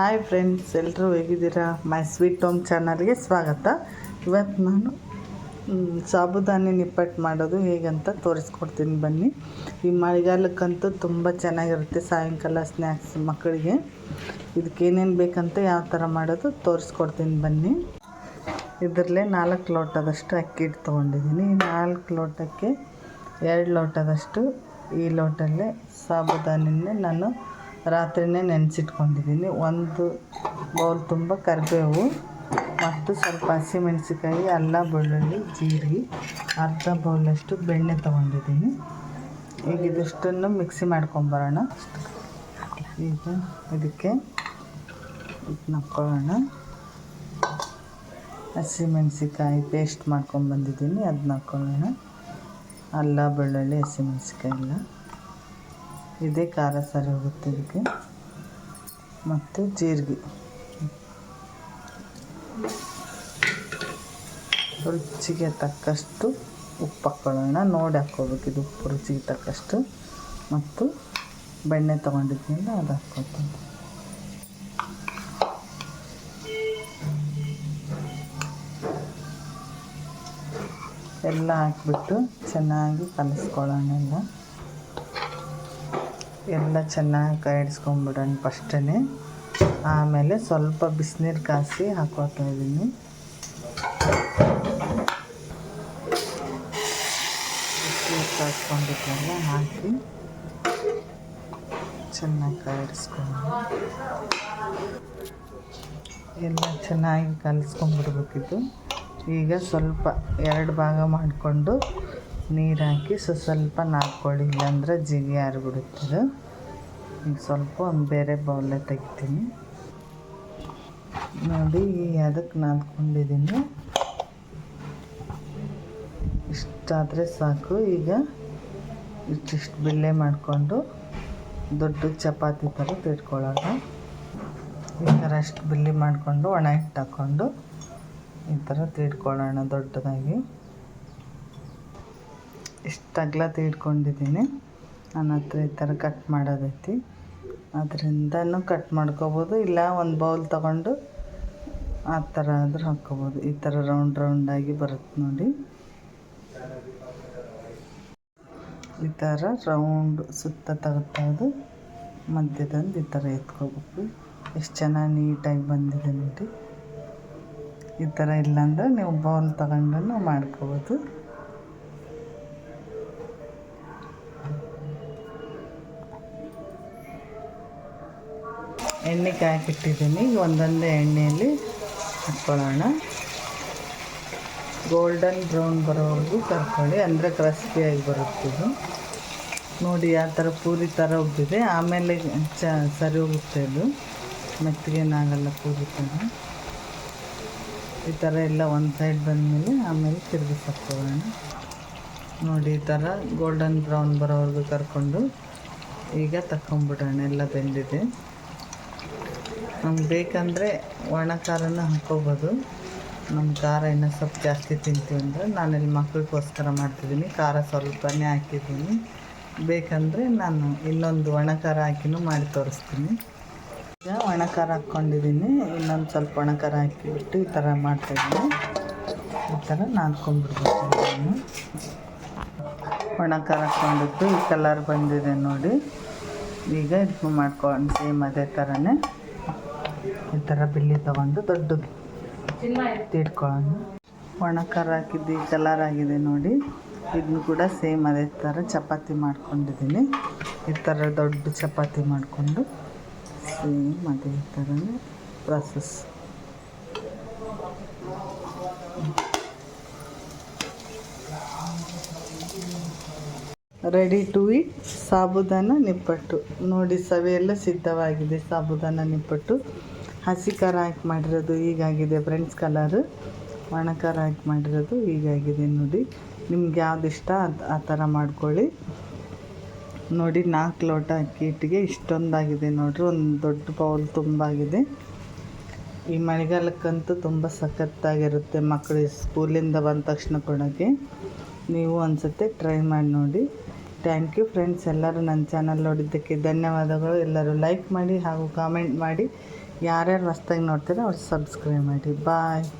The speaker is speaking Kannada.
ಹಾಯ್ ಫ್ರೆಂಡ್ಸ್ ಎಲ್ಲರೂ ಹೇಗಿದ್ದೀರಾ? ಮೈ ಸ್ವೀಟ್ ಹೋಮ್ ಚಾನಲ್ಗೆ ಸ್ವಾಗತ. ಇವತ್ತು ನಾನು ಸಾಬುದಾನಿ ನಿಪ್ಪಟ್ಟು ಮಾಡೋದು ಹೇಗಂತ ತೋರಿಸ್ಕೊಡ್ತೀನಿ ಬನ್ನಿ. ಈ ಮಳೆಗಾಲಕ್ಕಂತೂ ತುಂಬ ಚೆನ್ನಾಗಿರುತ್ತೆ ಸಾಯಂಕಾಲ ಸ್ನ್ಯಾಕ್ಸ್ ಮಕ್ಕಳಿಗೆ. ಇದಕ್ಕೆ ಏನೇನು ಬೇಕಂತ ಯಾವ ಥರ ಮಾಡೋದು ತೋರಿಸ್ಕೊಡ್ತೀನಿ ಬನ್ನಿ. ಇದರಲ್ಲೇ ನಾಲ್ಕು ಲೋಟದಷ್ಟು ಅಕ್ಕಿ ಹಿಟ್ಟು ತೊಗೊಂಡಿದ್ದೀನಿ ನಾಲ್ಕು ಲೋಟಕ್ಕೆ ಎರಡು ಲೋಟದಷ್ಟು ಈ ಲೋಟಲ್ಲೇ ಸಾಬುದಾನಿನೇ ನಾನು ರಾತ್ರಿನೇ ನೆನೆಸಿಟ್ಕೊಂಡಿದ್ದೀನಿ. ಒಂದು ಬೌಲ್ ತುಂಬ ಕರಿಬೇವು ಮತ್ತು ಸ್ವಲ್ಪ ಹಸಿಮೆಣಸಿಕಾಯಿ ಅಲ್ಲ ಬೆಳ್ಳುಳ್ಳಿ ಜೀರಿಗೆ ಅರ್ಧ ಬೌಲಷ್ಟು ಬೆಣ್ಣೆ ತೊಗೊಂಡಿದ್ದೀನಿ. ಈಗ ಇದಿಷ್ಟನ್ನು ಮಿಕ್ಸಿ ಮಾಡ್ಕೊಂಬರೋಣ ಈಗ ಇದಕ್ಕೆ ಇದನ್ನ ಹಾಕ್ಕೊಳ್ಳೋಣ ಹಸಿಮೆಣಸಿಕಾಯಿ ಪೇಸ್ಟ್ ಮಾಡ್ಕೊಂಬಂದಿದ್ದೀನಿ ಅದನ್ನ ಹಾಕ್ಕೊಳ್ಳೋಣ ಅಲ್ಲ, ಬೆಳ್ಳುಳ್ಳಿ ಹಸಿಮೆಣಸಿಕಾಯಿ ಎಲ್ಲ. ಇದೇ ಖಾರ ಸರಿ ಹೋಗುತ್ತೆ ಇದಕ್ಕೆ. ಮತ್ತು ಜೀರಿಗೆ. ರುಚಿಗೆ ತಕ್ಕಷ್ಟು ಉಪ್ಪು ಹಾಕ್ಕೊಳ್ಳೋಣ ನೋಡಿ ಹಾಕ್ಕೋಬೇಕು ಇದು ಉಪ್ಪು, ರುಚಿಗೆ ತಕ್ಕಷ್ಟು. ಮತ್ತು ಬೆಣ್ಣೆ ತೊಗೊಂಡಿದ್ದರಿಂದ ಅದು ಹಾಕ್ಕೊತೀನಿ ಎಲ್ಲ ಹಾಕ್ಬಿಟ್ಟು ಚೆನ್ನಾಗಿ ಕಲಿಸ್ಕೊಳ್ಳೋಣ ಎಲ್ಲ. ಎಲ್ಲ ಚೆನ್ನಾಗಿ ಕಾಯಿಡ್ಸ್ಕೊಂಬಿಡೋಣ ಫಸ್ಟೇ ಆಮೇಲೆ ಸ್ವಲ್ಪ ಬಿಸಿನೀರು ಕಾಯಿಸಿ ಹಾಕೋತಾ ಇದ್ದೀನಿ. ಬಿಸಿನೀರು ಕಾಯಿಸ್ಕೊಂಡಿದ್ದೆಲ್ಲ ಹಾಕಿ ಚೆನ್ನಾಗಿ ಕಾಯಿಸ್ಕೊಂಡು ಎಲ್ಲ ಚೆನ್ನಾಗಿ ಕಲಿಸ್ಕೊಂಡ್ಬಿಡ್ಬೇಕಿತ್ತು. ಈಗ ಸ್ವಲ್ಪ ಎರಡು ಭಾಗ ಮಾಡಿಕೊಂಡು ನೀರು ಹಾಕಿ ಸ್ವ ಸ್ವಲ್ಪ ನಾದ್ಕೊಳ್ಳಿ ಇಲ್ಲಾಂದ್ರೆ ಜಿಗಿ ಆರಿಬಿಡುತ್ತದೆ. ಈಗ ಸ್ವಲ್ಪ ಬೇರೆ ಬೌಲೆ ತೆಗಿತೀನಿ. ನೋಡಿ ಅದಕ್ಕೆ ನಾದ್ಕೊಂಡಿದ್ದೀನಿ ಇಷ್ಟಾದರೆ ಸಾಕು. ಈಗ ಇಷ್ಟಿಷ್ಟು ಬಿಲ್ಲೆ ಮಾಡಿಕೊಂಡು ದೊಡ್ಡ ಚಪಾತಿ ಥರ ತಿಟ್ಕೊಳ್ಳೋಣ ಈ ಥರ ಅಷ್ಟು ಬಿಲ್ಲಿ ಮಾಡಿಕೊಂಡು ಒಣ ಹಿಟ್ಟು ಹಾಕ್ಕೊಂಡು ಈ ಥರ ತೀಡ್ಕೊಳ್ಳೋಣ ದೊಡ್ಡದಾಗಿ. ಇಷ್ಟು ಅಗಲ ತೀಡ್ಕೊಂಡಿದ್ದೀನಿ. ನನ್ನ ಹತ್ರ ಈ ಥರ ಕಟ್ ಮಾಡೋದೈತಿ. ಅದರಿಂದನೂ ಕಟ್ ಮಾಡ್ಕೋಬೋದು, ಇಲ್ಲ ಒಂದು ಬೌಲ್ ತಗೊಂಡು ಆ ಥರ ಆದರೂ ಹಾಕ್ಕೋಬೋದು. ಈ ಥರ ರೌಂಡ್ ರೌಂಡಾಗಿ ಬರುತ್ತೆ ನೋಡಿ. ಈ ಥರ ರೌಂಡ್ ಸುತ್ತ ತಗೋದು ಮಧ್ಯದಂದು ಈ ಥರ ಎತ್ಕೋಬೇಕು. ಎಷ್ಟು ಚೆನ್ನಾಗಿ ನೀಟಾಗಿ ಬಂದಿದೆ ನೋಡಿ. ಈ ಥರ ಇಲ್ಲಾಂದ್ರೆ ನೀವು ಬೌಲ್ ತಗೊಂಡು ಮಾಡ್ಕೋಬೋದು. ಎಣ್ಣೆ ಕಾಯಕ್ಕಿಟ್ಟಿದ್ದೀನಿ ಈಗ ಒಂದೊಂದೇ ಎಣ್ಣೆಯಲ್ಲಿ ಹಾಕ್ಕೊಳ್ಳೋಣ ಗೋಲ್ಡನ್ ಬ್ರೌನ್ ಬರೋವರೆಗೂ ಕರ್ಕೊಳ್ಳಿ ಅಂದರೆ ಕ್ರಸ್ಪಿಯಾಗಿ ಬರುತ್ತೆ ಇದು. ನೋಡಿ, ಆ ಥರ ಪೂರಿ ಥರ ಉಬ್ಬಿದೆ. ಆಮೇಲೆ ಚ, ಸರಿ ಹೋಗುತ್ತೆ ಇದು. ಮೆತ್ತಗೇನಾಗಲ್ಲ ಪೂರಿ ಥರ. ಈ ಥರ ಎಲ್ಲ ಒಂದು ಸೈಡ್ ಬಂದಮೇಲೆ ಆಮೇಲೆ ತಿರುಗಿಸಿ ಹಾಕ್ಕೊಳ್ಳೋಣ ನೋಡಿ, ಈ ಥರ ಗೋಲ್ಡನ್ ಬ್ರೌನ್ ಬರೋವರೆಗೂ ಕರ್ಕೊಂಡು ಈಗ ತಗೊಂಬಿಡೋಣ ಎಲ್ಲ ಬೆಂದಿದೆ. ನಮ್ಗೆ ಬೇಕಂದರೆ ಒಣ ಖಾರನ ಹಾಕ್ಕೋಬೋದು ನಮ್ಮ ಖಾರ ಇನ್ನೂ ಸ್ವಲ್ಪ ಜಾಸ್ತಿ ತಿಂತೀವಿ ಅಂದರೆ ನಾನಿಲ್ಲಿ ಮಕ್ಕಳಿಗೋಸ್ಕರ ಮಾಡ್ತಿದ್ದೀನಿ. ಖಾರ ಸ್ವಲ್ಪನೇ ಹಾಕಿದ್ದೀನಿ. ಬೇಕಂದರೆ ನಾನು ಇನ್ನೊಂದು ಒಣ ಖಾರ ಹಾಕಿನೂ ಮಾಡಿ ತೋರಿಸ್ತೀನಿ. ಈಗ ಒಣ ಖಾರ ಹಾಕ್ಕೊಂಡಿದ್ದೀನಿ. ಇನ್ನೊಂದು ಸ್ವಲ್ಪ ಒಣ ಖಾರ ಹಾಕಿಬಿಟ್ಟು ಈ ಥರ ಮಾಡ್ತಾಯಿದ್ದೀನಿ ಈ ಥರ ನಾದ್ಕೊಂಡ್ಬಿಡ್ಬೇಕು ನಾನು ಒಣ ಖಾರ ಹಾಕ್ಕೊಂಡಿದ್ದು ಈ ಕಲರ್ ಬಂದಿದೆ ನೋಡಿ. ಈಗ ಇದು ಮಾಡ್ಕೊಂಡು ಸೇಮ್ ಅದೇ ಥರನೇ ಈ ಥರ ಬಿಲ್ಲಿ ತಗೊಂಡು ದೊಡ್ಡದು ತಿಡ್ಕೊಳ್ಳೋಣ ಒಣ ಖಾರ ಹಾಕಿದ್ದು ಕಲರ್ ಆಗಿದೆ ನೋಡಿ. ಇದನ್ನು ಕೂಡ ಸೇಮ್ ಅದೇ ಥರ ಚಪಾತಿ ಮಾಡ್ಕೊಂಡಿದ್ದೀನಿ. ಈ ಥರ ದೊಡ್ಡ ಚಪಾತಿ ಮಾಡಿಕೊಂಡು ಸೇಮ್ ಅದೇ ಥರನೇ process ready to eat sabudana ನಿಪ್ಪಟ್ಟು ನೋಡಿ ಸವೆಯೆಲ್ಲ ಸಿದ್ಧವಾಗಿದೆ ಸಾಬುದಾನ ನಿಪ್ಪಟ್ಟು ಹಸಿ ಖಾರ ಹಾಕಿ ಮಾಡಿರೋದು ಹೀಗಾಗಿದೆ ಫ್ರೆಂಡ್ಸ್ ಕಲರು. ಒಣ ಖಾರ ಹಾಕಿ ಮಾಡಿರೋದು ಹೀಗಾಗಿದೆ ನೋಡಿ. ನಿಮ್ಗೆ ಯಾವ್ದು ಇಷ್ಟ ಆ ಥರ ಮಾಡ್ಕೊಳ್ಳಿ. ನೋಡಿ, ನಾಲ್ಕು ಲೋಟ ಅಕ್ಕಿ ಹಿಟ್ಟಿಗೆ ಇಷ್ಟೊಂದಾಗಿದೆ ನೋಡ್ರಿ. ಒಂದು ದೊಡ್ಡ ಬೌಲ್ ತುಂಬಾಗಿದೆ. ಈ ಮಳೆಗಾಲಕ್ಕಂತೂ ತುಂಬ ಸಖತ್ತಾಗಿರುತ್ತೆ ಮಕ್ಕಳು ಸ್ಕೂಲಿಂದ ಬಂದ ತಕ್ಷಣ ಕೊಡೋಕ್ಕೆ. ನೀವು ಅನ್ಸುತ್ತೆ ಟ್ರೈ ಮಾಡಿ ನೋಡಿ. ಥ್ಯಾಂಕ್ ಯು ಫ್ರೆಂಡ್ಸ್ ಎಲ್ಲರೂ ನನ್ನ ಚಾನಲ್ ನೋಡಿದ್ದಕ್ಕೆ ಧನ್ಯವಾದಗಳು. ಎಲ್ಲರೂ ಲೈಕ್ ಮಾಡಿ ಹಾಗೂ ಕಾಮೆಂಟ್ ಮಾಡಿ. ಯಾರ್ಯಾರು ಹೊಸ್ದಾಗಿ ನೋಡ್ತೀರೋ ಅವ್ರು ಸಬ್ಸ್ಕ್ರೈಬ್ ಮಾಡಿ. ಬಾಯ್